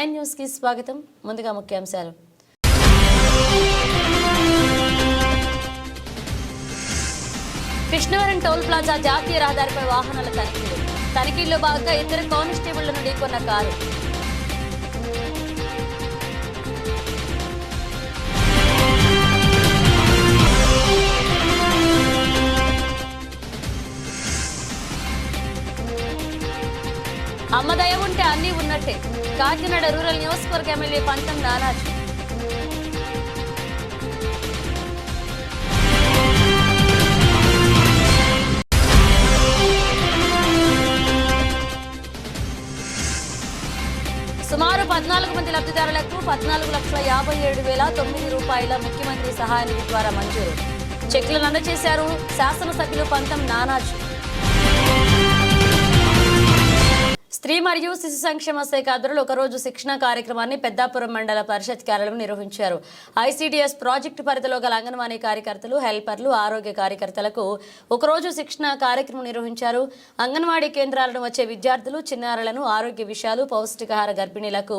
Nine న్యూస్కి స్వాగతం. ముందుగా ముఖ్యాంశాలు. కృష్ణవరం టోల్ ప్లాజా జాతీయ రహదారిపై వాహనాల తనిఖీలు. తనిఖీల్లో భాగంగా ఇద్దరు కానిస్టేబుళ్ళను ఢీకొన్న కారు. అమ్మదయ ఉంటే అన్నీ ఉన్నట్టే. కాకినాడ రూరల్ నియోజకవర్గ ఎమ్మెల్యే పంతం నానాజీ. సుమారు పద్నాలుగు మంది లబ్ధిదారులకు పద్నాలుగు లక్షల యాభై ఏడు వేల తొమ్మిది రూపాయల ముఖ్యమంత్రి సహాయ నిధి ద్వారా మంజూరు. చెక్లను అందజేశారు శాసనసభ్యులు పంతం నానాజీ. స్త్రీ మరియు శిశు సంక్షేమ శాఖ ఆధ్వర్యంలో ఒకరోజు శిక్షణ కార్యక్రమాన్ని పెద్దాపురం మండల పరిషత్ కార్యాలయం నిర్వహించారు. ఐసీడీఎస్ ప్రాజెక్టు పరిధిలో గల అంగన్వాడీ కార్యకర్తలు హెల్పర్లు ఆరోగ్య కార్యకర్తలకు ఒకరోజు శిక్షణ కార్యక్రమం నిర్వహించారు. అంగన్వాడీ కేంద్రాలను వచ్చే విద్యార్థులు చిన్నారులను ఆరోగ్య విషయాలు పౌష్టికాహార గర్భిణీలకు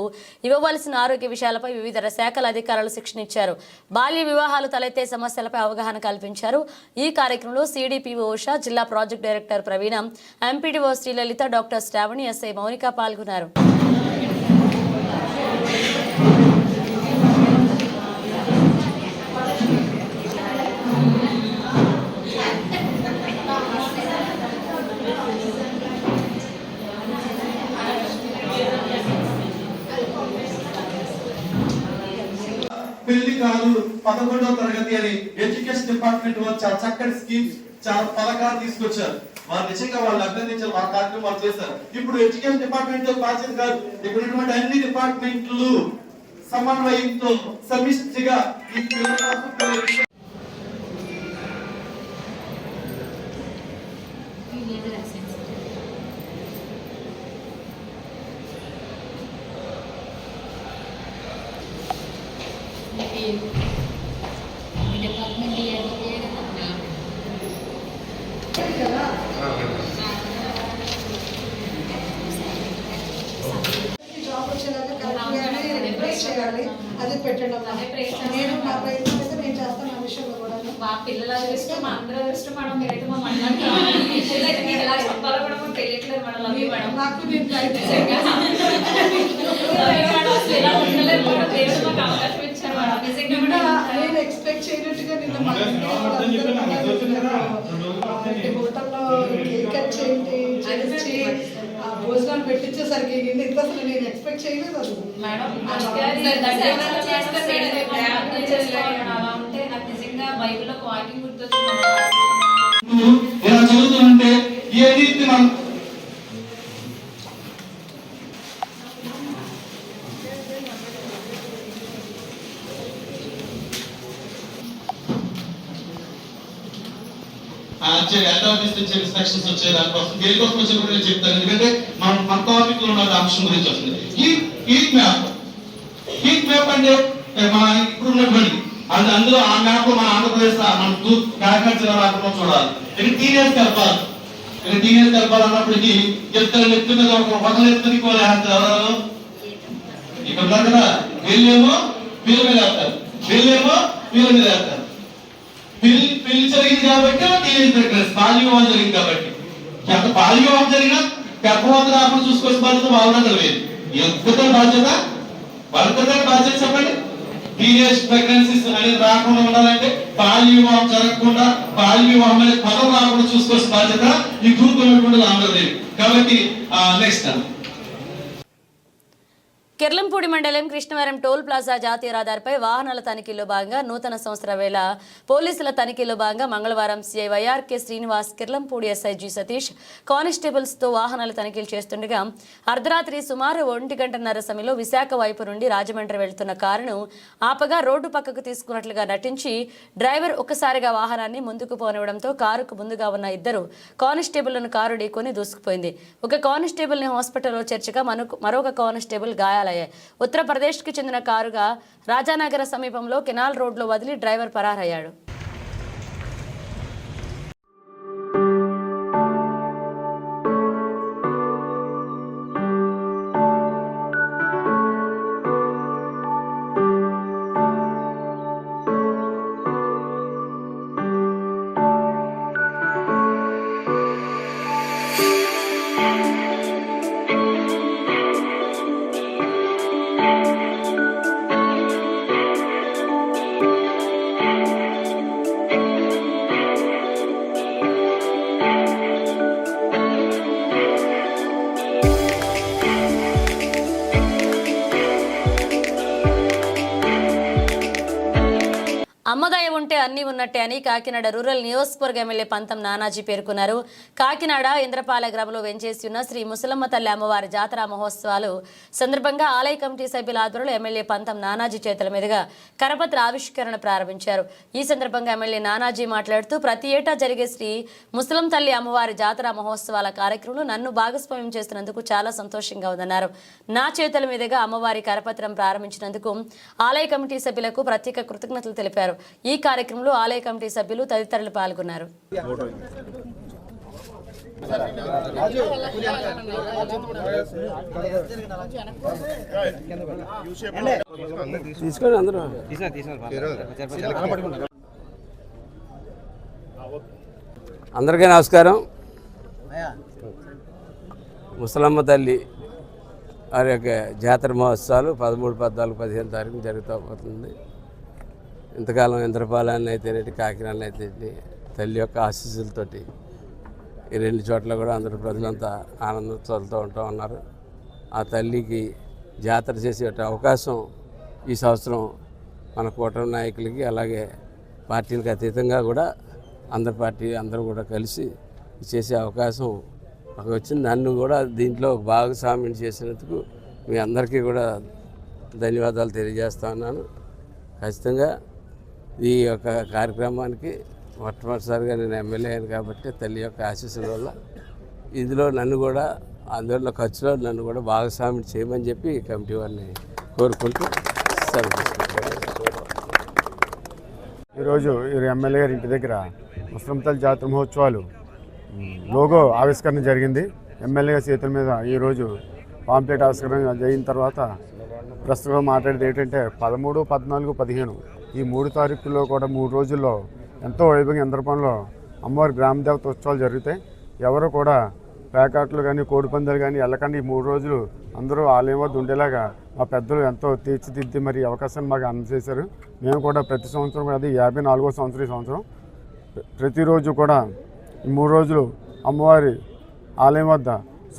ఇవ్వవలసిన ఆరోగ్య విషయాలపై వివిధ శాఖల అధికారులు శిక్షణ ఇచ్చారు బాల్య వివాహాలు తలెత్తే సమస్యలపై అవగాహన కల్పించారు. ఈ కార్యక్రమంలో సిడిపిఓ ఉషా జిల్లా project director Praveena MPDO Srilalitha doctor Sravani SI Mounika పాల్గొన్నారు. పెళ్ళి కాదు పదకొండవ తరగతి అని ఎడ్యుకేషన్ డిపార్ట్మెంట్ వారు చాలా చక్కటి స్కీమ్స్ చాలా పథకాలు తీసుకొచ్చారు. వారు నిజంగా వాళ్ళు అభినందించారు మా వాళ్ళు చేశారు ఇప్పుడు ఎడ్యుకేషన్ డిపార్ట్మెంట్తో బాధ్యత కాదు. ఇక్కడ ఉన్నటువంటి అన్ని డిపార్ట్మెంట్లు సమన్వయంతో సమిష్టిగా ఈ పిల్లల కోసం పిల్లల- డిపార్ట్మెంట్ ఏ కదా జాబ్ వచ్చేలాగా కరెక్ట్గానే రిప్లేస్ చేయాలి అది పెట్టండి అమ్మా. అదే ప్రయత్నం నేను నా ప్రయత్నం అయితే నేను చేస్తాను ఆ విషయంలో కూడా మా పిల్లల అదృష్టం మా అందరి అదృష్టం మేడం మీరైతే మా మండలానికి రావాలి. నిజంగా మీకు ఎలా చెప్పాలో కూడా మాకు తెలియట్లేదు మేడం లవ్ యూ మేడం నాకు నేను ప్రయత్నం నిజంగా. లవ్ యూ మేడం అసలు ఇలా ఉండలేదు మేడం దేవుడు మాకు అవకాశం ఇచ్చారు మేడం నిజంగా నిన్న మేడం నేను ఎక్స్పెక్ట్ చేయనట్టుగా నిన్న నాకు హోటల్లో కేక్ కట్ చేయండి చేసి భోజనాలు పెట్టించేసరికి ఇంత ఇంత అసలు నేను ఎక్స్పెక్ట్ చేయలేదు అది మేడం అందుకే దగ్గర చేస్తే చేయలేదు. ప్రార్థన చేసుకోవాలి మేడం. అలా ఉంటే నాకు నిజంగా బైబిల్లో ఒక వాక్యం గుర్తొచ్చింది మేడం. ఇలా చదువుతుంటే ఏది మనం యాక్చువల్లీ హెడ్ ఆఫీస్ వచ్చే దానికోసం దేనికోసం వచ్చి కూడా నేను చెప్తాను. ఎందుకంటే మనం మన టాపిక్లో ఉన్న అంశం గురించి వస్తుంది. ఈ హీట్ మ్యాప్ హీట్ మ్యాప్ అంటే మన ఇప్పుడు ఉన్నటువంటి అది అందులో ఆ మ్యాప్ మన ఆంధ్రప్రదేశ్ మన తూర్పు కాకినాడ జిల్లా రాకుండా చూడాలి. ఇది టీనేజ్ కలపాలి. ఇది టీనేజ్ కలపాలి అన్నప్పటికీ ఇద్దరు ఎత్తు మీద ఒక ఒకరు ఎత్తుని కూడా వేస్తారు ఇక్కడ ఉన్నారు కదా. వీళ్ళేమో వీళ్ళ మీద వేస్తారు. వీళ్ళేమో వీళ్ళ మీద వేస్తారు. పిల్ పెళ్ళి జరిగింది కాబట్టి టీనేజ్ ప్రెగ్నెన్సీ బాల్యవివాహం జరిగింది కాబట్టి. ఎంత బాల్యవివాహం జరిగినా గర్భవతి రాకుండా చూసుకోవాల్సిన బాధ్యత బాగున్నది లేదు ఎంత బాధ్యత? వాళ్ళ బాధ్యత చెప్పండి. టీనేజ్ ప్రెగ్నెన్సీస్ అనేది రాకుండా ఉండాలంటే బాల్యవివాహం జరగకుండా బాల్య అనేది పదం రాకుండా చూసుకోవాల్సిన బాధ్యత ఈ గ్రూప్ ఉన్నటువంటి అందరూ లేదు కాబట్టి నెక్స్ట్ కిర్లంపూడి మండలం కృష్ణవరం టోల్ ప్లాజా జాతీయ రహదారిపై వాహనాల తనిఖీలో భాగంగా నూతన సంవత్సర వేళ పోలీసుల తనిఖీలో భాగంగా మంగళవారం సీఐ వైఆర్కే శ్రీనివాస్ కిర్లంపూడి ఎస్ఐజి సతీష్ కానిస్టేబుల్స్తో వాహనాల తనిఖీలు చేస్తుండగా అర్ధరాత్రి సుమారు ఒంటి గంటన్నర సమయంలో విశాఖ వైపు నుండి రాజమండ్రి వెళ్తున్న కారును ఆపగా రోడ్డు పక్కకు తీసుకున్నట్లుగా నటించి డ్రైవర్ ఒక్కసారిగా వాహనాన్ని ముందుకు పోనివ్వడంతో కారుకు ముందుగా ఉన్న ఇద్దరు కానిస్టేబుల్ను కారు ఢీకొని దూసుకుపోయింది. ఒక కానిస్టేబుల్ని హాస్పిటల్లో చేర్చగా మరొక మరొక కానిస్టేబుల్ పరారయ్యాయి. ఉత్తరప్రదేశ్కి చెందిన కారుగా రాజానగర సమీపంలో కెనాల్ రోడ్లో వదిలి డ్రైవర్ పరారయ్యాడు. ఉన్నట్టే అని కాకినాడ రూరల్ నియోజకవర్గ ఎమ్మెల్యే పంతం నానాజీ పేర్కొన్నారు. కాకినాడ ఇంద్రపాల గ్రామంలో వెంచేసి ఉన్న శ్రీ ముసలమ్మ తల్లి అమ్మవారి జాతర మహోత్సవాలు సందర్భంగా ఆలయ కమిటీ సభ్యుల ఆధ్వర్యంలో ఎమ్మెల్యే పంతం నానాజీ చేతుల మీదుగా కరపత్ర ఆవిష్కరణ ప్రారంభించారు. ఈ సందర్భంగా ఎమ్మెల్యే నానాజీ మాట్లాడుతూ ప్రతి ఏటా జరిగే శ్రీ ముసలం తల్లి అమ్మవారి జాతర మహోత్సవాల కార్యక్రమంలో నన్ను భాగస్వామ్యం చేస్తున్నందుకు చాలా సంతోషంగా ఉందన్నారు. నా చేతుల మీదుగా అమ్మవారి కరపత్రం ప్రారంభించినందుకు ఆలయ కమిటీ సభ్యులకు ప్రత్యేక కృతజ్ఞతలు తెలిపారు. ఈ కార్యక్రమంలో ఆలయ కమిటీ సభ్యులు తదితరులు పాల్గొన్నారు. తీసుకోండి అందరూ. అందరికీ నమస్కారం. ముసలమ్మ తల్లి వారి యొక్క జాతర మహోత్సవాలు పదమూడు పద్నాలుగు పదిహేను తారీఖు జరుగుతూ పోతుంది. ఇంతకాలం ఇంద్రపాలెం అయితేనేటి కాకినాడ అయితేనేటి తల్లి యొక్క ఆశీస్సులతోటి ఈ రెండు చోట్ల కూడా అందరు ప్రజలంతా ఆనందోత్సవాలతో ఉంటూ ఉన్నారు. ఆ తల్లికి జాతర చేసే అవకాశం ఈ సంవత్సరం మన కూటమి నాయకులకి అలాగే పార్టీలకు అతీతంగా కూడా అందరి పార్టీ అందరూ కూడా కలిసి చేసే అవకాశం మాకు వచ్చింది. నన్ను కూడా దీంట్లో భాగస్వామ్యం చేసినందుకు మీ అందరికీ కూడా ధన్యవాదాలు తెలియజేస్తా ఉన్నాను. ఖచ్చితంగా ఈ యొక్క కార్యక్రమానికి మొట్టమొదటిసారిగా నేను ఎమ్మెల్యే అయ్యాను కాబట్టి తల్లి యొక్క ఆశీస్సుల వల్ల ఇందులో నన్ను కూడా అందులో ఖర్చులో నన్ను కూడా భాగస్వామ్యం చేయమని చెప్పి ఈ కమిటీ వారిని కోరుకుంటూ సరిపిస్తున్నాను ఈరోజు ఈ ఎమ్మెల్యే గారి ఇంటి దగ్గర ముస్లిం జాతర మహోత్సవాలు లోగో ఆవిష్కరణ జరిగింది. ఎమ్మెల్యే గారి చేతుల మీద ఈరోజు పాంప్లెట్ ఆవిష్కరణ జరిగిన తర్వాత ప్రస్తుతం మాట్లాడేది ఏంటంటే పదమూడు పద్నాలుగు పదిహేను ఈ మూడు తారీఖుల్లో కూడా మూడు రోజుల్లో ఎంతో వైభవంగా ఇంద్రపంలో అమ్మవారి గ్రామ దేవత ఉత్సవాలు జరుగుతాయి ఎవరు కూడా పేకాట్లు కానీ కోడిపందాలు కానీ వెళ్ళకండి. ఈ మూడు రోజులు అందరూ ఆలయం వద్ద ఉండేలాగా మా పెద్దలు ఎంతో తీర్చిదిద్ది మరి అవకాశాన్ని మాకు అందజేశారు. మేము కూడా ప్రతి సంవత్సరం అది యాభై నాలుగో సంవత్సరం ఈ సంవత్సరం. ప్రతిరోజు కూడా ఈ మూడు రోజులు అమ్మవారి ఆలయం వద్ద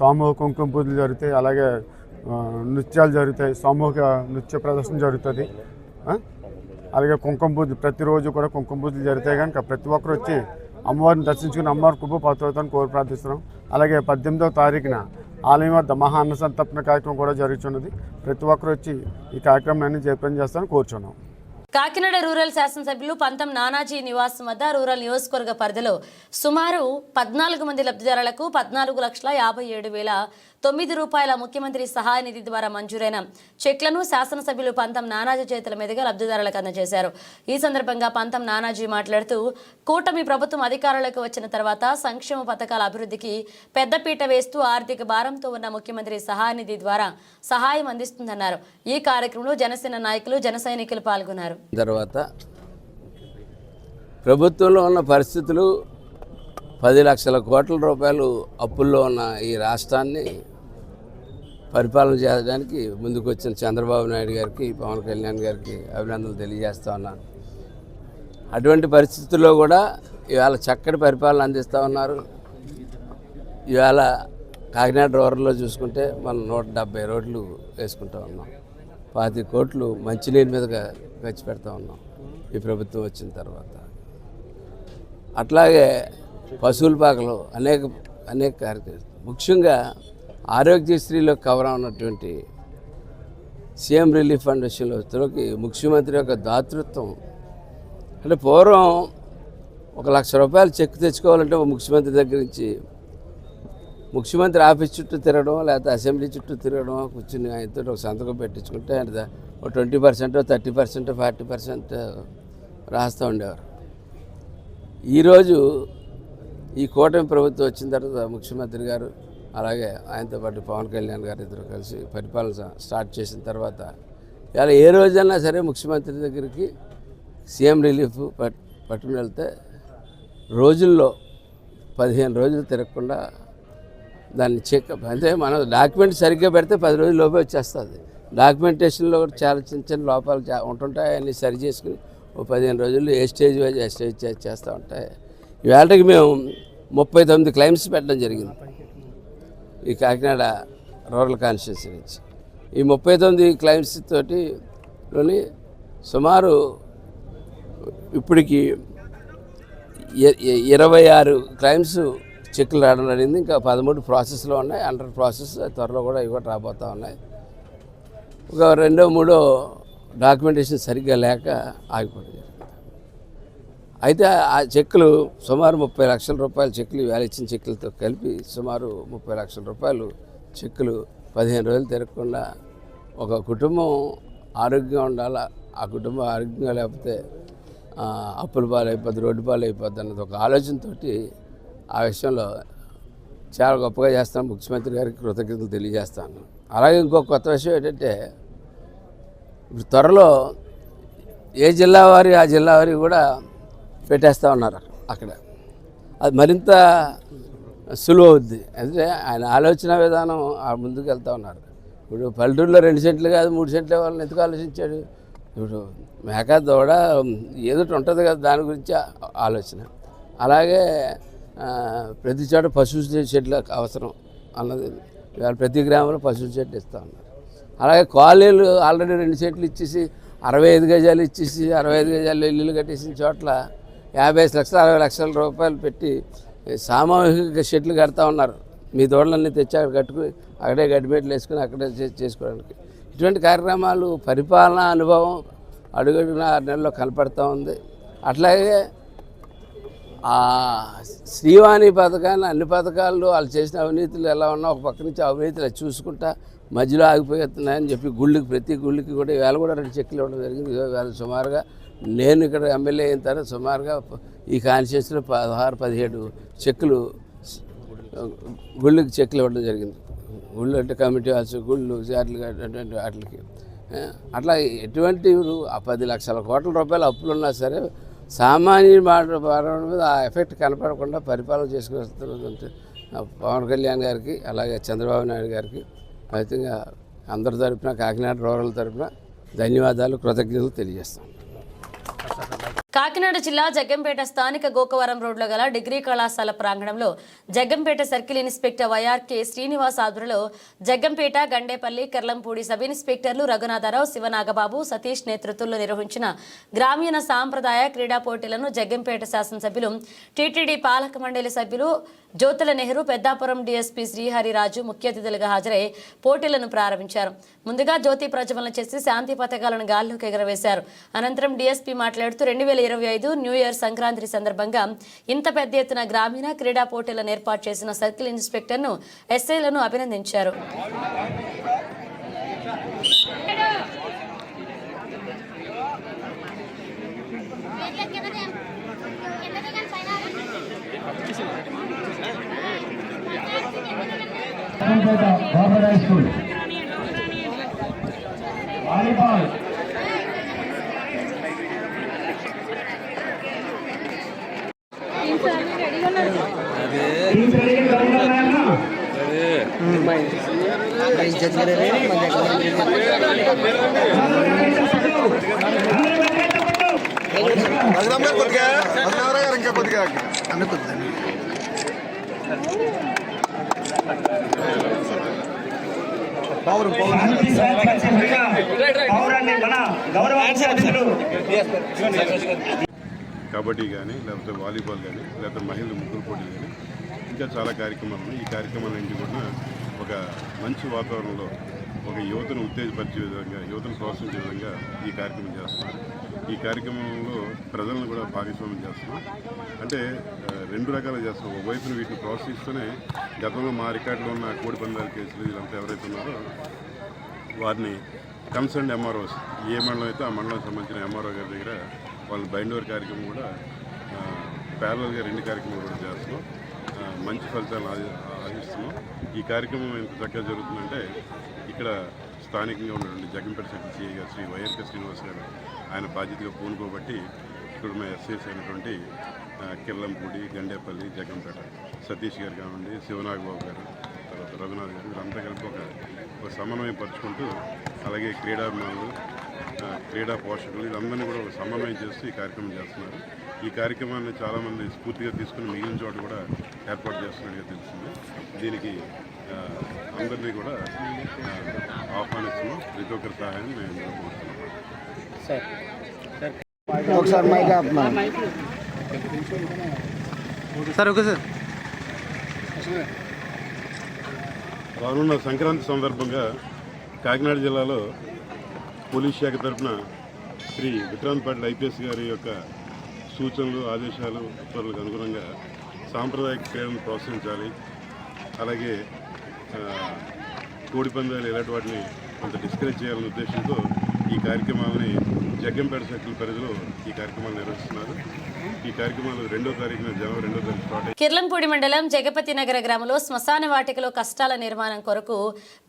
సామూహిక కుంకుమ పూజలు జరుగుతాయి. అలాగే నృత్యాలు జరుగుతాయి. సామూహిక నృత్య ప్రదర్శన జరుగుతుంది. అలాగే కుంకుమ పూజ ప్రతిరోజు కూడా కుంకుమ పూజలు జరుగుతాయి కనుక ప్రతి ఒక్కరు వచ్చి అమ్మవారిని దర్శించుకుని అమ్మవారి కృప పాత్రతను కోరి ప్రార్థిస్తున్నాం. అలాగే పద్దెనిమిదవ తారీఖున ఆలయం వద్ద మహా అన్న సంతర్పణ కార్యక్రమం కూడా జరుగుతున్నది ప్రతి ఒక్కరు వచ్చి ఈ కార్యక్రమాన్ని జయప్రదం చేస్తాను కోరుచున్నాం. కాకినాడ రూరల్ శాసనసభ్యులు పంతం నానాజీ నివాసం వద్ద రూరల్ నియోజకవర్గ పరిధిలో సుమారు పద్నాలుగు మంది లబ్ధిదారులకు పద్నాలుగు లక్షల యాభై ఏడు వేల తొమ్మిది రూపాయల ముఖ్యమంత్రి సహాయ నిధి ద్వారా మంజూరైన చెక్లను శాసనసభ్యులు పంతం నానాజీ చేతుల మీదుగా లబ్ధిదారులకు అందజేశారు. ఈ సందర్భంగా పంతం నానాజీ మాట్లాడుతూ కూటమి ప్రభుత్వం అధికారంలోకి వచ్చిన తర్వాత సంక్షేమ పథకాల అభివృద్ధికి పెద్దపీట వేస్తూ ఆర్థిక భారంతో ఉన్న ముఖ్యమంత్రి సహాయ నిధి ద్వారా సహాయం అందిస్తుందన్నారు. ఈ కార్యక్రమంలో జనసేన నాయకులు జన సైనికులు పాల్గొన్నారు. తర్వాత ప్రభుత్వంలో ఉన్న పరిస్థితులు పది లక్షల కోట్ల రూపాయలు అప్పుల్లో ఉన్న ఈ రాష్ట్రాన్ని పరిపాలన చేయడానికి ముందుకు వచ్చిన చంద్రబాబు నాయుడు గారికి పవన్ కళ్యాణ్ గారికి అభినందనలు తెలియజేస్తా ఉన్నాను. అటువంటి పరిస్థితుల్లో కూడా ఇవాళ చక్కటి పరిపాలన అందిస్తూ ఉన్నారు. ఇవాళ కాకినాడ రూరల్లో చూసుకుంటే మనం నూట డెబ్బై రోడ్లు వేసుకుంటూ ఉన్నాం. పాతి కోట్లు మంచినీరు మీదగా ఖర్చు పెడతా ఉన్నాం ఈ ప్రభుత్వం వచ్చిన తర్వాత. అట్లాగే పశువుల పాకలు అనేక అనేక కార్యక్రమాలు. ముఖ్యంగా ఆరోగ్యశ్రీలో కవర్ ఉన్నటువంటి సీఎం రిలీఫ్ ఫండ్ విషయంలో ముఖ్యమంత్రి యొక్క దాతృత్వం. అంటే పూర్వం ఒక లక్ష రూపాయలు చెక్ తెచ్చుకోవాలంటే ఒక ముఖ్యమంత్రి దగ్గర నుంచి ముఖ్యమంత్రి ఆఫీస్ చుట్టూ తిరగడం లేకపోతే అసెంబ్లీ చుట్టూ తిరగడం కూర్చుని ఆయనతో ఒక సంతకం పెట్టించుకుంటే ఆయన ఒక twenty percent thirty percent forty percent రాస్తూ ఉండేవారు. ఈరోజు ఈ కూటమి ప్రభుత్వం వచ్చిన తర్వాత ముఖ్యమంత్రి గారు అలాగే ఆయనతో పాటు పవన్ కళ్యాణ్ గారు ఇద్దరు కలిసి పరిపాలన స్టార్ట్ చేసిన తర్వాత ఇలా ఏ రోజైనా సరే ముఖ్యమంత్రి దగ్గరికి సీఎం రిలీఫ్ పట్ పట్టుకుని వెళ్తే రోజుల్లో పదిహేను రోజులు తిరగకుండా దాన్ని చెక్ అంటే మనం డాక్యుమెంట్ సరిగ్గా పెడితే పది రోజుల లోపే వచ్చేస్తుంది. డాక్యుమెంటేషన్లో కూడా చాలా చిన్న చిన్న లోపాలు ఉంటుంటాయి అన్నీ సరి చేసుకుని ఓ పదిహేను రోజుల్లో ఏ స్టేజ్ వైజ్ ఏ స్టేజ్ చేస్తూ ఉంటాయి ఇవాళకి మేము ముప్పై తొమ్మిది క్లైమ్స్ పెట్టడం జరిగింది. ఈ కాకినాడ రూరల్ కాన్స్టిట్యూన్సీ నుంచి ఈ ముప్పై తొమ్మిది క్లైమ్స్ తోటిలోని సుమారు ఇప్పటికి ఇరవై ఆరు క్లైమ్స్ చెక్లు రావడం జరిగింది. ఇంకా పదమూడు ప్రాసెస్లో ఉన్నాయి. అండర్ ప్రాసెస్ త్వరలో కూడా ఇవి కూడా రాబోతూ ఉన్నాయి. ఒక రెండో మూడో డాక్యుమెంటేషన్ సరిగ్గా లేక ఆగిపోయింది. అయితే ఆ చెక్కులు సుమారు ముప్పై లక్షల రూపాయలు చెక్కులు వేల ఇచ్చిన చెక్కులతో కలిపి సుమారు ముప్పై లక్షల రూపాయలు చెక్కులు పదిహేను రోజులు తిరగకుండా ఒక కుటుంబం ఆరోగ్యంగా ఉండాలా? ఆ కుటుంబం ఆరోగ్యంగా లేకపోతే అప్పుల పాలైపోద్ది రోడ్డు పాలైపోద్ది అన్నది ఒక ఆలోచనతోటి ఆ విషయంలో చాలా గొప్పగా చేస్తాను. ముఖ్యమంత్రి గారికి కృతజ్ఞతలు తెలియజేస్తాను. అలాగే ఇంకో కొత్త విషయం ఏంటంటే ఇప్పుడు త్వరలో ఏ జిల్లా వారి ఆ జిల్లా వారి కూడా పెట్టేస్తూ ఉన్నారు అక్కడ. అది మరింత సులువు అవుద్ది. అంటే ఆయన ఆలోచన విధానం ఆ ముందుకు వెళ్తూ ఉన్నారు. ఇప్పుడు పల్లెటూరులో రెండు సెంట్లు కాదు మూడు సెంట్లు వాళ్ళని ఎందుకు ఆలోచించాడు? ఇప్పుడు మేక దూడ ఏదో ఉంటుంది కదా దాని గురించి ఆలోచన. అలాగే ప్రతి చోట పశువు చెట్లు అవసరం అన్నది ఇవాళ ప్రతి గ్రామంలో పశువు చెట్లు ఇస్తూ ఉన్నారు. అలాగే కాలనీలు ఆల్రెడీ రెండు సెట్లు ఇచ్చేసి అరవై ఐదు గజాలు ఇచ్చేసి అరవై ఐదు గజాలు ఇల్లులు కట్టేసిన చోట్ల యాభై ఐదు లక్షలు అరవై లక్షల రూపాయలు పెట్టి సామూహిక షెడ్లు కడతా ఉన్నారు. మీ దూడలన్నీ తెచ్చి అక్కడ కట్టుకుని అక్కడే గడ్డిమేట్లు వేసుకుని అక్కడే చేసుకోవడానికి. ఇటువంటి కార్యక్రమాలు పరిపాలనా అనుభవం అడుగడుగున ఆరు నెలల్లో కనపడుతూ ఉంది. అట్లాగే శ్రీవాణి పథకాన్ని అన్ని పథకాలు వాళ్ళు చేసిన అవినీతులు ఎలా ఉన్నా ఒక పక్క నుంచి అవినీతులు చూసుకుంటా మధ్యలో ఆగిపోతున్నాయని చెప్పి గుళ్ళకి ప్రతి గుళ్ళకి కూడా వేళ కూడా రెండు చెక్కులు ఇవ్వడం జరిగింది. వేళ సుమారుగా నేను ఇక్కడ ఎమ్మెల్యే అయిన తర్వాత సుమారుగా ఈ కాన్స్టిట్యూన్సీలో పదహారు పదిహేడు చెక్కులు గుళ్ళకి చెక్కులు ఇవ్వడం జరిగింది. గుళ్ళు అంటే కమిటీ హాల్స్ గుళ్ళు అటువంటి వాటికి. అట్లా ఎటువంటి ఆ పది లక్షల కోట్ల రూపాయల అప్పులు ఉన్నా సరే సామాన్య మాట మీద ఆ ఎఫెక్ట్ కనపడకుండా పరిపాలన చేసుకుని పవన్ కళ్యాణ్ గారికి అలాగే చంద్రబాబు నాయుడు గారికి ఫలితంగా అందరి తరపున కాకినాడ రూరల్ తరపున ధన్యవాదాలు కృతజ్ఞతలు తెలియజేస్తాను. కాకినాడ జిల్లా జగ్గంపేట స్థానిక గోకవరం రోడ్లో గల డిగ్రీ కళాశాల ప్రాంగణంలో Jaggampeta circle inspector YRK Srinivas ఆధ్వర్యంలో జగ్గంపేట గండేపల్లి కెర్లంపూడి సబ్ ఇన్స్పెక్టర్లు రఘునాథరావు శివనాగబాబు సతీష్ నేతృత్వంలో నిర్వహించిన గ్రామీణ సాంప్రదాయ క్రీడా పోటీలను జగ్గంపేట శాసనసభ్యులు టీటీడీ పాలక మండలి సభ్యులు జ్యోతుల నెహ్రూ పెద్దాపురం డీఎస్పీ శ్రీహరిరాజు ముఖ్య అతిథులుగా హాజరై పోటీలను ప్రారంభించారు. ముందుగా జ్యోతి ప్రజ్వలన చేసి శాంతి పథకాలను గాల్లోకి ఎగరవేశారు. అనంతరం డీఎస్పీ మాట్లాడుతూ రెండు వేల ఇరవై ఐదు న్యూ ఇయర్ సంక్రాంతి సందర్భంగా ఇంత పెద్ద ఎత్తున గ్రామీణ క్రీడా పోటీలను ఏర్పాటు చేసిన సర్కిల్ ఇన్స్పెక్టర్ను ఎస్ఐలను అభినందించారు. Jaganpeta government high school volleyball kabaddi కానీ లేకపోతే వాలీబాల్ కానీ లేకపోతే మహిళల ముగ్గురు పోటీలు కానీ ఇంకా చాలా కార్యక్రమాలు ఉన్నాయి. ఈ కార్యక్రమాలన్నింటి కూడా ఒక మంచి వాతావరణంలో ఒక యువతను ఉత్తేజపరిచే విధంగా యువతను ప్రోత్సహించే విధంగా ఈ కార్యక్రమం చేస్తున్నాం ఈ కార్యక్రమంలో ప్రజలను కూడా భాగస్వామ్యం చేస్తున్నాం. అంటే రెండు రకాలుగా చేస్తాం ఒకవైపున వీటిని ప్రోత్సహిస్తూనే గతంలో మా రికార్డులో ఉన్న కోడి పందాల కేసులు వీళ్ళంతా ఎవరైతే ఉన్నారో వారిని కన్సర్న్ ఎంఆర్ఓస్ ఏ మండలం అయితే ఆ మండలం సంబంధించిన ఎంఆర్ఓ గారి దగ్గర వాళ్ళు బైండోర్ కార్యక్రమం కూడా ప్యారల్గా రెండు కార్యక్రమాలు కూడా చేస్తున్నాం. మంచి ఫలితాలను ఆశి- ఆశిస్తున్నాం. ఈ కార్యక్రమం ఎంత చక్కగా జరుగుతుందంటే ఇక్కడ స్థానికంగా ఉన్నటువంటి జగన్పేట సెక్రటరీ సిఐ గారు శ్రీ వైఎస్కే శ్రీనివాస్ గారు ఆయన బాధ్యతగా పూనుకోబట్టి ఇక్కడ మా ఎస్ఎస్ అయినటువంటి కిర్లంపూడి గండేపల్లి జగంపేట సతీష్ గారు కానివ్వండి శివనాగబాబు గారు తర్వాత రఘునాథ్ గారు వీరంతా కలిపి ఒక ఒక సమన్వయం పరుచుకుంటూ అలాగే క్రీడాభిమానులు క్రీడా పోషకులు వీళ్ళందరినీ కూడా ఒక సమన్వయం చేస్తూ ఈ కార్యక్రమం చేస్తున్నారు ఈ కార్యక్రమాన్ని చాలామంది స్ఫూర్తిగా తీసుకుని మిగిలిన చోట కూడా ఏర్పాటు చేస్తున్నట్టుగా తెలిసింది దీనికి అందరినీ కూడా ఆహ్వానిస్తున్నాం ప్రతి ఒక్కరి సహాయాన్ని మేము కోరుతున్నాం ఒకసారి మైక్ సార్ ఓకే సార్ రానున్న సంక్రాంతి సందర్భంగా కాకినాడ జిల్లాలో పోలీస్ శాఖ తరఫున శ్రీ విక్రాంత్ పాటిల్ ఐపీఎస్ గారి యొక్క సూచనలు ఆదేశాలు ఉత్తర్వులకు అనుగుణంగా సాంప్రదాయక క్రీడలను ప్రోత్సహించాలి. అలాగే కోడిపందాలు కోడి పందాలు ఇలాంటి వాటిని కొంత డిస్కరేజ్ చేయాలనే ఉద్దేశంతో ఈ కార్యక్రమాలని జగ్గంపేట సర్కిల్ పరిధిలో ఈ కార్యక్రమాలు నిర్వహిస్తున్నారు. ఈ కార్యక్రమాలు రెండో తారీఖున జనవరి రెండో తారీఖు స్టార్ట్ కిర్లంపూడి మండలం జగపతి నగర గ్రామంలో శ్మశాన వాటికలో కష్టాల నిర్మాణం కొరకు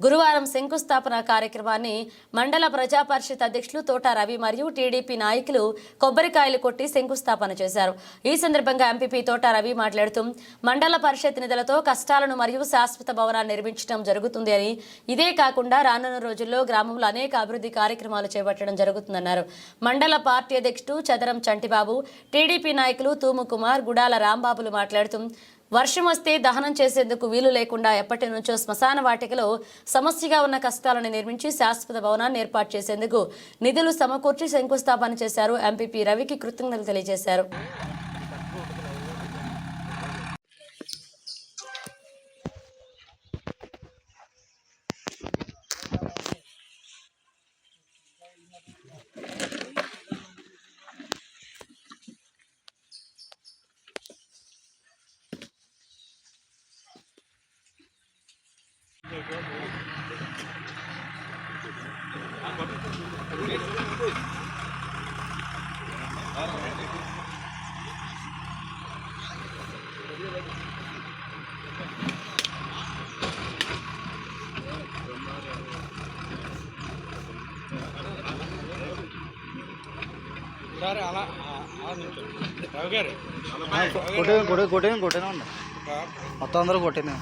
గురువారం శంకుస్థాపన కార్యక్రమాన్ని మండల ప్రజా పరిషత్ అధ్యక్షులు తోట రవి మరియు టీడీపీ నాయకులు కొబ్బరికాయలు కొట్టి శంకుస్థాపన చేశారు. ఈ సందర్భంగా ఎంపీపీ తోట రవి మాట్లాడుతూ మండల పరిషత్ నిధులతో కష్టాలను మరియు శాశ్వత భవనాన్ని నిర్మించడం జరుగుతుంది అని ఇదే కాకుండా రానున్న రోజుల్లో గ్రామంలో అనేక అభివృద్ధి కార్యక్రమాలు చేపట్టడం జరుగుతుందన్నారు. మండల పార్టీ అధ్యక్షుడు చదరం చంటిబాబు టీడీపీ నాయకులు తూము కుమార్ గుడాల రాంబాబులు మాట్లాడుతూ వర్షం వస్తే దహనం చేసేందుకు వీలు లేకుండా ఎప్పటి నుంచో శ్మశాన వాటికలో సమస్యగా ఉన్న కష్టాలను నిర్మించి శాశ్వత భవనాన్ని ఏర్పాటు చేసేందుకు నిధులు సమకూర్చి శంకుస్థాపన చేశారు ఎంపీపీ రవికి కృతజ్ఞతలు తెలియజేశారు. కొట్టే కొట్టే కొట్టే కొట్టేనే ఉండ మొత్తం అందరూ కొట్టేనే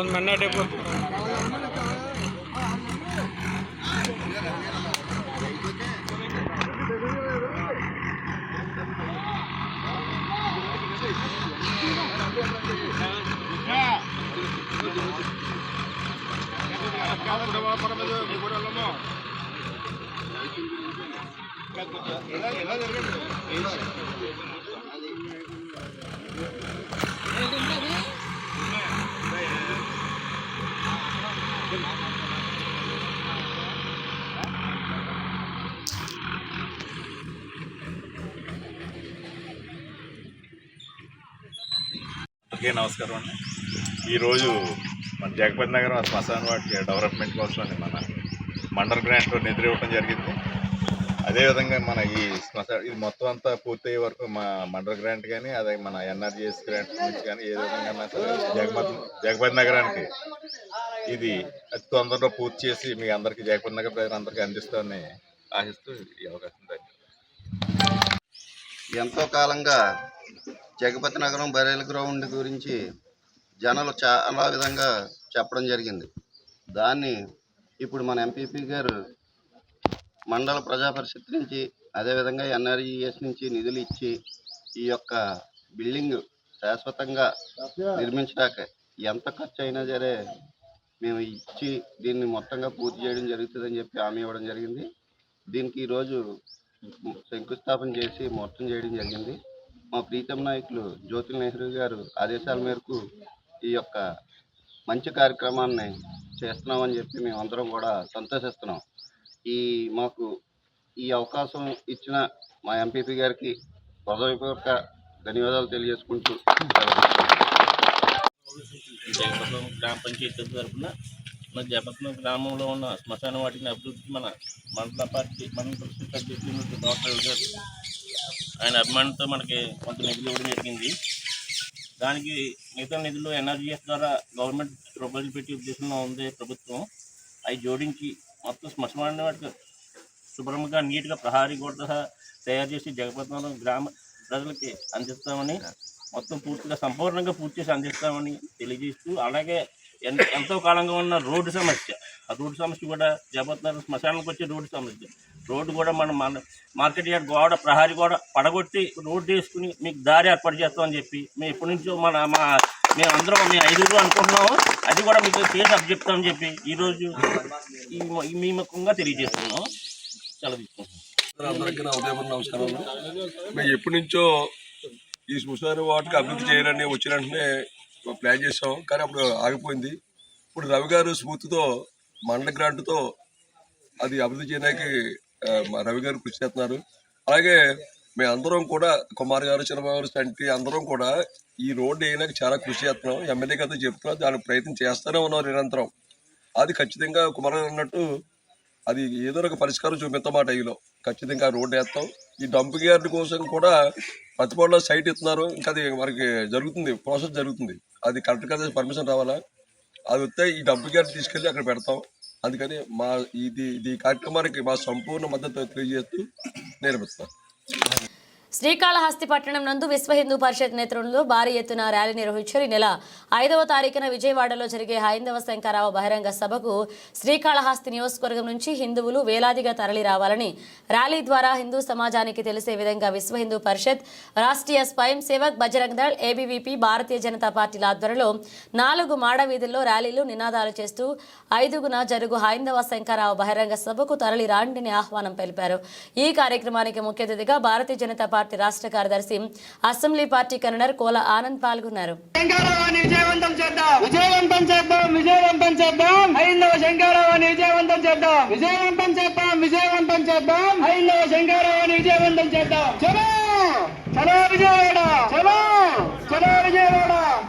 con mana ada pun అందరికీ నమస్కారం అండి. ఈరోజు మన జగపతి నగరం శ్మశాన వాటి డెవలప్మెంట్ కోసం అని మన మండల్ గ్రాంట్లో నిద్ర ఇవ్వడం జరిగింది. అదేవిధంగా మన ఈ శ్మశాన ఇది మొత్తం అంతా పూర్తయ్యే వరకు మా మండల్ గ్రాంట్ కానీ అదే మన ఎన్ఆర్జీఎస్ గ్రాంట్ నుంచి కానీ ఏ విధంగా సరే జగపతి జగపతి నగరానికి ఇది అతి తొందరలో పూర్తి చేసి మీ అందరికీ జగపతి నగర ప్రజలందరికీ అందిస్తామని ఆశిస్తూ ఈ అవకాశం ధన్యవాదాలు. ఎంతో కాలంగా జగపతి నగరం బరేల్ గ్రౌండ్ గురించి జనాలు చాలా విధంగా చెప్పడం జరిగింది. దాన్ని ఇప్పుడు మన ఎంపీపీ గారు మండల ప్రజాపరిషత్ నుంచి అదేవిధంగా ఎన్ఆర్ఈఎస్ నుంచి నిధులు ఇచ్చి ఈ యొక్క బిల్డింగ్ శాశ్వతంగా నిర్మించడానికి ఎంత ఖర్చు అయినా సరే మేము ఇచ్చి దీన్ని మొత్తంగా పూర్తి చేయడం జరుగుతుందని చెప్పి హామీ ఇవ్వడం జరిగింది. దీనికి ఈరోజు శంకుస్థాపన చేసి మొత్తం చేయడం జరిగింది. మా ప్రీతం నాయకులు జ్యోతి నెహ్రూ గారు ఆదేశాల మేరకు ఈ యొక్క మంచి కార్యక్రమాన్ని చేస్తున్నామని చెప్పి మేమందరం కూడా సంతోషిస్తున్నాం. ఈ మాకు ఈ అవకాశం ఇచ్చిన మా ఎంపీపీ గారికి హృదయపూర్వక ధన్యవాదాలు తెలియజేసుకుంటూ జగపట్నం గ్రామ పంచాయతీ తరఫున మన జగపట్నం గ్రామంలో ఉన్న శ్మశాన వాటిని అభివృద్ధి మన మండల పార్టీ మండల పరిషత్ అధ్యక్షులు డాక్టర్ గారు ఆయన అభిమానంతో మనకి కొంత నిధులు ఇవ్వడం జరిగింది. దానికి మిగతా నిధులు ఎన్ఆర్జీఎస్ ద్వారా గవర్నమెంట్ రూపాయలు పెట్టి ఉద్దేశంలో ఉంది ప్రభుత్వం. అవి జోడించి మొత్తం శ్మశాన వాటికి శుభ్రంగా నీట్గా ప్రహారీ కూడా సహా తయారు చేసి జగపట్నం గ్రామ ప్రజలకి అందిస్తామని మొత్తం పూర్తిగా సంపూర్ణంగా పూర్తి చేసి అందిస్తామని తెలియజేస్తూ అలాగే ఎంతో కాలంగా ఉన్న రోడ్డు సమస్య. ఆ రోడ్డు సమస్య కూడా జగపతినగర్ శ్మశానానికి వచ్చే రోడ్డు సమస్య. రోడ్డు కూడా మనం మన మార్కెట్ యార్డ్ గోడ ప్రహారీ గోడ పడగొట్టి రోడ్డు వేసుకుని మీకు దారి ఏర్పాటు చేస్తామని చెప్పి మేము ఎప్పటి నుంచో మన మా మేము అందరం మేము ఐదుగురు అనుకుంటున్నాము. అది కూడా మీకు చేసి అప్ చెప్తామని చెప్పి ఈరోజు ఈ ఈ మీ ముఖంగా తెలియజేస్తున్నాం. సెలవు అందరికీ నా నమస్కారం మేము ఎప్పటి నుంచో ఈ ముసారి వాటికి అభివృద్ధి చేయాలని వచ్చిన వెంటనే ప్లాన్ చేసాం కానీ అప్పుడు ఆగిపోయింది. ఇప్పుడు రవి గారు స్ఫూర్తితో మండల గ్రాంట్తో అది అభివృద్ధి చేయడానికి రవి గారు కృషి చేస్తున్నారు. అలాగే మేమందరం కూడా కుమార్ గారు చంద్రబాబు గారు సంటి అందరం కూడా ఈ రోడ్డు వేయడానికి చాలా కృషి చేస్తున్నాం. ఎమ్మెల్యే గారితో చెప్తున్నాం. దానికి ప్రయత్నం చేస్తూనే ఉన్నాం నిరంతరం. అది ఖచ్చితంగా కుమార్ గారు అన్నట్టు అది ఏదో ఒక పరిష్కారం చూపిస్తామాట ఈలో ఖచ్చితంగా రోడ్డు వేస్తాం. ఈ డంపింగ్ యార్డ్ కోసం కూడా ప్రతిపాడులో సైట్ ఇస్తున్నారు. ఇంకా అది మనకి జరుగుతుంది. ప్రాసెస్ జరుగుతుంది. అది కరెక్ట్గా పర్మిషన్ రావాలా? అది వస్తే ఈ డంపింగ్ యార్డ్ తీసుకెళ్ళి అక్కడ పెడతాం. అందుకని మా ఇది ఇది కార్యక్రమానికి మా సంపూర్ణ మద్దతు తెలియజేస్తూ నిర్మిస్తాం శ్రీకాళహస్తి పట్టణం నందు విశ్వ హిందూ పరిషత్ నేతృత్వంలో భారీ ఎత్తున ర్యాలీ నిర్వహించారు. ఈ నెల ఐదవ తారీఖున విజయవాడలో జరిగే హైందవ శంకరావ బహిరంగ సభకు శ్రీకాళహస్తి నియోజకవర్గం నుంచి హిందువులు వేలాదిగా తరలి రావాలని ర్యాలీ ద్వారా హిందూ సమాజానికి తెలిసే విధంగా విశ్వ హిందూ పరిషత్ రాష్ట్రీయ స్వయం సేవక్ బజరంగ్ దళ్ ఏబీవీపీ భారతీయ జనతా పార్టీల ఆధ్వర్యంలో నాలుగు మాడ వీధుల్లో ర్యాలీలు నినాదాలు చేస్తూ ఐదుగున జరుగు హైందవ శంకరావ బహిరంగ సభకు తరలి రాండిని ఆహ్వానం తెలిపారు. ఈ కార్యక్రమానికి ముఖ్య అతిథిగా భారతీయ జనతా పార్టీ రాష్ట్ర కార్యదర్శి assembly party convener Kola Anand పాల్గొన్నారు. విజయవంతం చేద్దాం. విజయవంతం చేద్దాం విజయవంతం చేద్దాం. హైందవ విజయవంతం చేద్దాం. విజయవంతం చేద్దాం విజయవంతం చేద్దాం. హైందవ విజయవంతం చేద్దాం. చలో! చలో విజయవాడ! చలో! చలో విజయవాడ!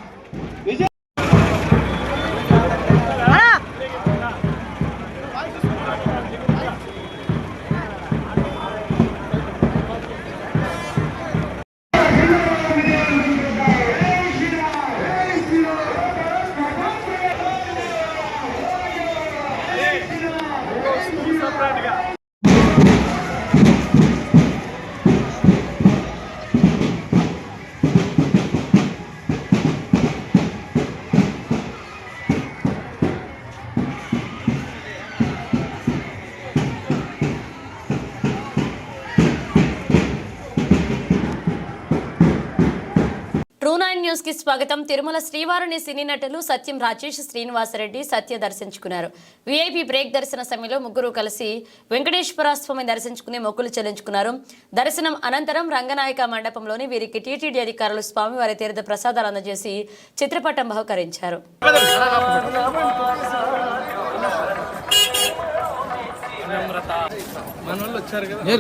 నైన్ న్యూస్కి స్వాగతం. తిరుమల శ్రీవారిని సినీ నటులు సత్యం రాజేష్ శ్రీనివాసరెడ్డి సత్య దర్శించుకున్నారు. వీఐపీ బ్రేక్ దర్శన సమయంలో ముగ్గురు కలిసి వెంకటేశ్వర స్వామి దర్శించుకుని మొక్కులు చెల్లించుకున్నారు. దర్శనం అనంతరం రంగనాయక మండపంలోని వీరికి టీటీడీ అధికారులు స్వామివారి తీర్థ ప్రసాదాలు అందజేసి చిత్రపటం బహుకరించారు.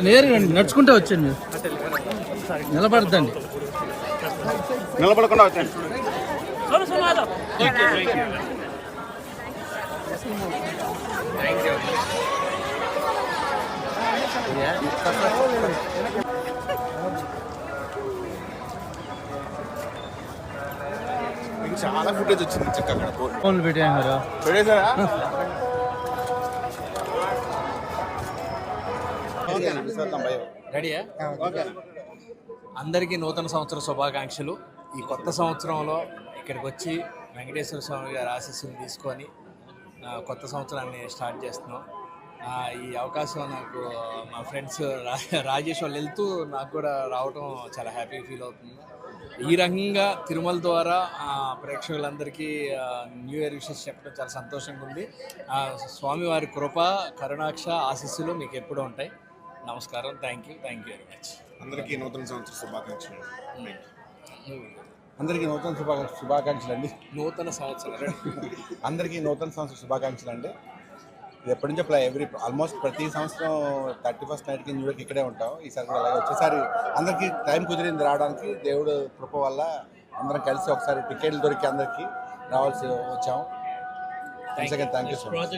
నేరుగా వచ్చాను మీరు. నిలబడద్దండి. నిలబడకుండా వచ్చాను చాలా ఫుటేజ్ వచ్చింది చక్కగా ఫోన్లు పెట్టాను పెట్టేశారా? రెడీయా? అందరికీ నూతన సంవత్సర శుభాకాంక్షలు. ఈ కొత్త సంవత్సరంలో ఇక్కడికి వచ్చి వెంకటేశ్వర స్వామి గారి ఆశీస్సులు తీసుకొని కొత్త సంవత్సరాన్ని స్టార్ట్ చేస్తున్నాం. ఈ అవకాశం నాకు మా ఫ్రెండ్స్ రా రాజేష్ వాళ్ళు వెళ్తూ నాకు కూడా రావటం చాలా హ్యాపీ ఫీల్ అవుతుంది. ఈ రకంగా తిరుమల ద్వారా ప్రేక్షకులందరికీ న్యూ ఇయర్ విషెస్ చెప్పడం చాలా సంతోషంగా ఉంది. స్వామివారి కృప కరుణాక్ష ఆశీస్సులు మీకు ఎప్పుడూ ఉంటాయి. నమస్కారం. Thank you. Thank you very much. అందరికీ నూతన సంవత్సర శుభాకాంక్షలు. అందరికీ నూతన శుభా శుభాకాంక్షలు అండి నూతన సంవత్సరం. అందరికీ నూతన సంవత్సర శుభాకాంక్షలు అండి ఇది ఎప్పటి నుంచో ఎవ్రీ ఆల్మోస్ట్ ప్రతి సంవత్సరం థర్టీ ఫస్ట్ నైట్కి న్యూ ఇయర్కి ఇక్కడే ఉంటాం. ఈసారి కూడా అలాగే వచ్చేసారి అందరికీ టైం కుదిరింది రావడానికి. దేవుడు కృప వల్ల అందరం కలిసి ఒకసారి టికెట్లు దొరికి అందరికీ రావాల్సి వచ్చాం. Thank you so much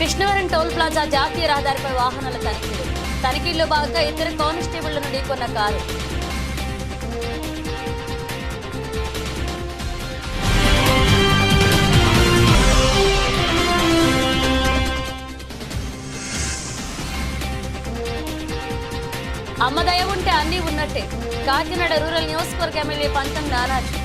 Krishnavaram toll plaza జాతీయ రహదారిపై వాహనాల తనిఖీలు తనిఖీల్లో భాగంగా ఇద్దరు కానిస్టేబుళ్ళను ఢీకొన్న కారు. అమ్మదయం ఉంటే అన్నీ ఉన్నట్టే. కాకినాడ రూరల్ నియోజకవర్గ ఎమ్మెల్యే పంతం నానాజీ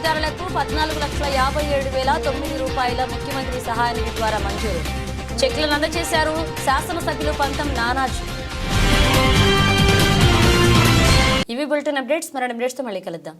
లబ్ధిదారులకు పద్నాలుగు లక్షల యాభై ఏడు వేల తొమ్మిది రూపాయల ముఖ్యమంత్రి సహాయ నిధి ద్వారా మంజూరు. చెక్లను అందజేశారు శాసనసభ్యులు పంతం నానాజీ. ఇవి బులెటిన్ అప్డేట్స్. మరణ అప్డేట్స్తో మళ్ళీ కలుద్దాం.